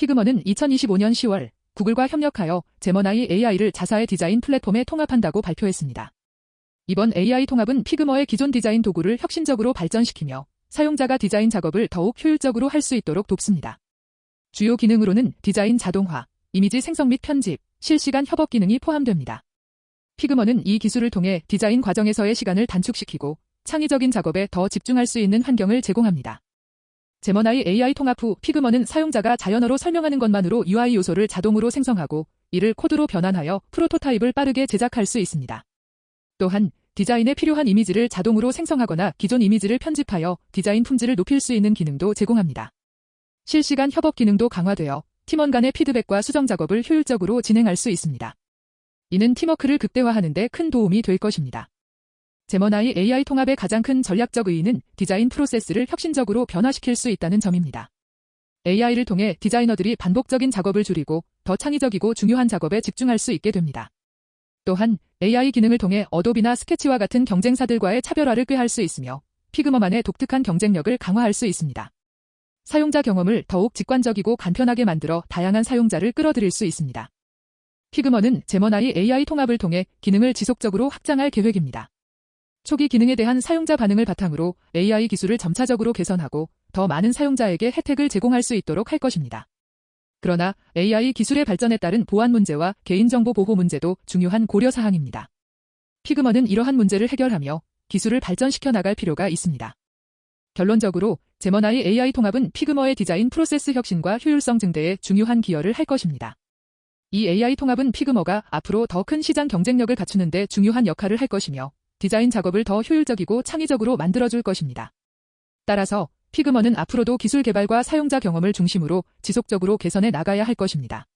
피그먼은 2025년 10월 구글과 협력하여 제머나이 AI를 자사의 디자인 플랫폼에 통합한다고 발표했습니다. 이번 AI 통합은 피그머의 기존 디자인 도구를 혁신적으로 발전시키며 사용자가 디자인 작업을 더욱 효율적으로 할 수 있도록 돕습니다. 주요 기능으로는 디자인 자동화, 이미지 생성 및 편집, 실시간 협업 기능이 포함됩니다. 피그머는 이 기술을 통해 디자인 과정에서의 시간을 단축시키고 창의적인 작업에 더 집중할 수 있는 환경을 제공합니다. 제머나이 AI 통합 후 피그머는 사용자가 자연어로 설명하는 것만으로 UI 요소를 자동으로 생성하고 이를 코드로 변환하여 프로토타입을 빠르게 제작할 수 있습니다. 또한 디자인에 필요한 이미지를 자동으로 생성하거나 기존 이미지를 편집하여 디자인 품질을 높일 수 있는 기능도 제공합니다. 실시간 협업 기능도 강화되어 팀원 간의 피드백과 수정 작업을 효율적으로 진행할 수 있습니다. 이는 팀워크를 극대화하는 데 큰 도움이 될 것입니다. 제머나이 AI 통합의 가장 큰 전략적 의의는 디자인 프로세스를 혁신적으로 변화시킬 수 있다는 점입니다. AI를 통해 디자이너들이 반복적인 작업을 줄이고 더 창의적이고 중요한 작업에 집중할 수 있게 됩니다. 또한 AI 기능을 통해 어도비나 스케치와 같은 경쟁사들과의 차별화를 꾀할 수 있으며 피그머만의 독특한 경쟁력을 강화할 수 있습니다. 사용자 경험을 더욱 직관적이고 간편하게 만들어 다양한 사용자를 끌어들일 수 있습니다. 피그머는 제머나이 AI 통합을 통해 기능을 지속적으로 확장할 계획입니다. 초기 기능에 대한 사용자 반응을 바탕으로 AI 기술을 점차적으로 개선하고 더 많은 사용자에게 혜택을 제공할 수 있도록 할 것입니다. 그러나 AI 기술의 발전에 따른 보안 문제와 개인정보 보호 문제도 중요한 고려 사항입니다. 피그머는 이러한 문제를 해결하며 기술을 발전시켜 나갈 필요가 있습니다. 결론적으로 제머나이 AI 통합은 피그머의 디자인 프로세스 혁신과 효율성 증대에 중요한 기여를 할 것입니다. 이 AI 통합은 피그머가 앞으로 더 큰 시장 경쟁력을 갖추는 데 중요한 역할을 할 것이며 디자인 작업을 더 효율적이고 창의적으로 만들어줄 것입니다. 따라서 피그머는 앞으로도 기술 개발과 사용자 경험을 중심으로 지속적으로 개선해 나가야 할 것입니다.